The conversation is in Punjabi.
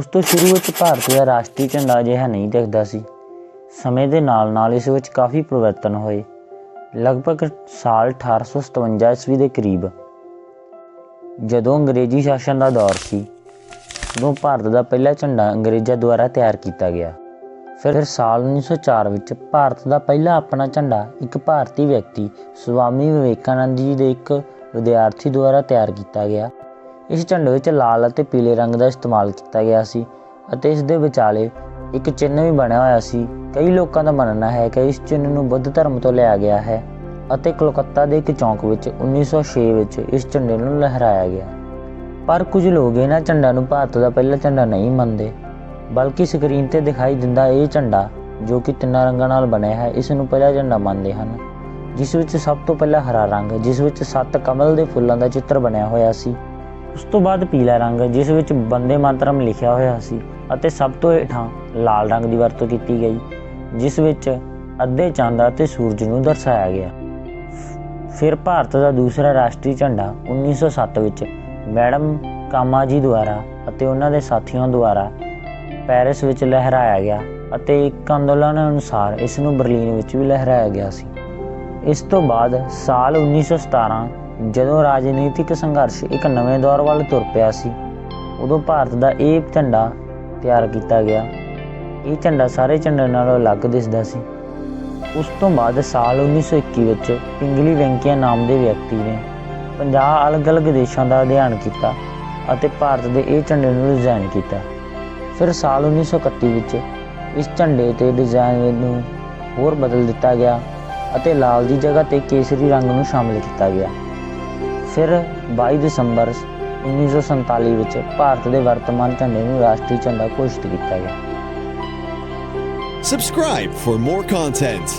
ਉਸ ਤੋਂ ਸ਼ੁਰੂ ਵਿੱਚ ਭਾਰਤ ਦਾ ਰਾਸ਼ਟਰੀ ਝੰਡਾ ਅਜਿਹਾ ਨਹੀਂ ਦਿਖਦਾ ਸੀ। ਸਮੇਂ ਦੇ ਨਾਲ ਨਾਲ ਇਸ ਵਿੱਚ ਕਾਫੀ ਪਰਿਵਰਤਨ ਹੋਏ। ਲਗਭਗ ਸਾਲ 1857 ਈਸਵੀ ਦੇ ਕਰੀਬ ਜਦੋਂ ਅੰਗਰੇਜ਼ੀ ਸ਼ਾਸਨ ਦਾ ਦੌਰ ਸੀ, ਉਦੋਂ ਭਾਰਤ ਦਾ ਪਹਿਲਾ ਝੰਡਾ ਅੰਗਰੇਜ਼ਾਂ ਦੁਆਰਾ ਤਿਆਰ ਕੀਤਾ ਗਿਆ। ਫਿਰ ਸਾਲ 1904 ਵਿੱਚ ਭਾਰਤ ਦਾ ਪਹਿਲਾ ਆਪਣਾ ਝੰਡਾ ਇੱਕ ਭਾਰਤੀ ਵਿਅਕਤੀ ਸਵਾਮੀ ਵਿਵੇਕਾਨੰਦ ਜੀ ਦੇ ਇੱਕ ਵਿਦਿਆਰਥੀ ਦੁਆਰਾ ਤਿਆਰ ਕੀਤਾ ਗਿਆ। ਇਸ ਝੰਡੇ ਵਿੱਚ ਲਾਲ ਅਤੇ ਪੀਲੇ ਰੰਗ ਦਾ ਇਸਤੇਮਾਲ ਕੀਤਾ ਗਿਆ ਸੀ ਅਤੇ ਇਸ ਦੇ ਵਿਚਾਲੇ ਇੱਕ ਚਿੰਨ੍ਹ ਵੀ ਬਣਿਆ ਹੋਇਆ ਸੀ। ਕਈ ਲੋਕਾਂ ਦਾ ਮੰਨਣਾ ਹੈ ਕਿ ਇਸ ਚਿੰਨ੍ਹ ਨੂੰ ਬੁੱਧ ਧਰਮ ਤੋਂ ਲਿਆ ਗਿਆ ਹੈ ਅਤੇ ਕੋਲਕਾਤਾ ਦੇ ਇੱਕ ਚੌਂਕ ਵਿੱਚ 1906 ਵਿੱਚ ਇਸ ਝੰਡੇ ਨੂੰ ਲਹਿਰਾਇਆ ਗਿਆ। ਪਰ ਕੁਝ ਲੋਕ ਇਹਨਾਂ ਝੰਡਿਆਂ ਨੂੰ ਭਾਰਤ ਦਾ ਪਹਿਲਾ ਝੰਡਾ ਨਹੀਂ ਮੰਨਦੇ, ਬਲਕਿ ਸਕਰੀਨ ਤੇ ਦਿਖਾਈ ਦਿੰਦਾ ਇਹ ਝੰਡਾ ਜੋ ਕਿ ਤਿੰਨਾਂ ਰੰਗਾਂ ਨਾਲ ਬਣਿਆ ਹੈ, ਇਸ ਨੂੰ ਪਹਿਲਾ ਝੰਡਾ ਮੰਨਦੇ ਹਨ। ਜਿਸ ਵਿੱਚ ਸਭ ਤੋਂ ਪਹਿਲਾਂ ਹਰਾ ਰੰਗ, ਜਿਸ ਵਿੱਚ ਸੱਤ ਕਮਲ ਦੇ ਫੁੱਲਾਂ ਦਾ ਚਿੱਤਰ ਬਣਿਆ ਹੋਇਆ ਸੀ। ਉਸ ਤੋਂ ਬਾਅਦ ਪੀਲਾ ਰੰਗ, ਜਿਸ ਵਿੱਚ ਬੰਦੇ ਮੰਤਰਮ ਲਿਖਿਆ ਹੋਇਆ ਸੀ ਅਤੇ ਸਭ ਤੋਂ ਹੇਠਾਂ ਲਾਲ ਰੰਗ ਦੀ ਵਰਤੋਂ ਕੀਤੀ ਗਈ, ਜਿਸ ਵਿੱਚ ਅੱਧੇ ਚੰਦ ਅਤੇ ਸੂਰਜ ਨੂੰ ਦਰਸਾਇਆ ਗਿਆ। ਫਿਰ ਭਾਰਤ ਦਾ ਦੂਸਰਾ ਰਾਸ਼ਟਰੀ ਝੰਡਾ 1907 ਵਿੱਚ ਮੈਡਮ ਕਾਮਾ ਜੀ ਦੁਆਰਾ ਅਤੇ ਉਹਨਾਂ ਦੇ ਸਾਥੀਆਂ ਦੁਆਰਾ ਪੈਰਿਸ ਵਿੱਚ ਲਹਿਰਾਇਆ ਗਿਆ ਅਤੇ ਇੱਕ ਅੰਦੋਲਨ ਅਨੁਸਾਰ ਇਸ ਨੂੰ ਬਰਲਿਨ ਵਿੱਚ ਵੀ ਲਹਿਰਾਇਆ ਗਿਆ ਸੀ। ਇਸ ਤੋਂ ਬਾਅਦ ਸਾਲ 1917 ਜਦੋਂ ਰਾਜਨੀਤਿਕ ਸੰਘਰਸ਼ ਇੱਕ ਨਵੇਂ ਦੌਰ ਵੱਲ ਤੁਰ ਪਿਆ ਸੀ, ਉਦੋਂ ਭਾਰਤ ਦਾ ਇਹ ਝੰਡਾ ਤਿਆਰ ਕੀਤਾ ਗਿਆ। ਇਹ ਝੰਡਾ ਸਾਰੇ ਝੰਡੇ ਨਾਲੋਂ ਅਲੱਗ ਦਿਸਦਾ ਸੀ। ਉਸ ਤੋਂ ਬਾਅਦ ਸਾਲ 1921 ਵਿੱਚ ਪਿੰਗਲੀ ਵੈਂਕੀਆ ਨਾਮ ਦੇ ਵਿਅਕਤੀ ਨੇ 50 ਅਲੱਗ-ਅਲੱਗ ਦੇਸ਼ਾਂ ਦਾ ਅਧਿਐਨ ਕੀਤਾ ਅਤੇ ਭਾਰਤ ਦੇ ਇਹ ਝੰਡੇ ਨੂੰ ਡਿਜ਼ਾਈਨ ਕੀਤਾ। ਫਿਰ ਸਾਲ 1931 ਵਿੱਚ ਇਸ ਝੰਡੇ ਤੇ ਡਿਜ਼ਾਈਨ ਨੂੰ ਹੋਰ ਬਦਲ ਦਿੱਤਾ ਗਿਆ ਅਤੇ ਲਾਲ ਦੀ ਜਗ੍ਹਾ ਤੇ ਕੇਸਰੀ ਰੰਗ ਨੂੰ ਸ਼ਾਮਿਲ ਕੀਤਾ ਗਿਆ। ਫਿਰ 22 ਦਸੰਬਰ 1947 ਵਿੱਚ ਭਾਰਤ ਦੇ ਵਰਤਮਾਨ ਝੰਡੇ ਨੂੰ ਰਾਸ਼ਟਰੀ ਝੰਡਾ ਘੋਸ਼ਿਤ ਕੀਤਾ ਗਿਆ Subscribe for more content.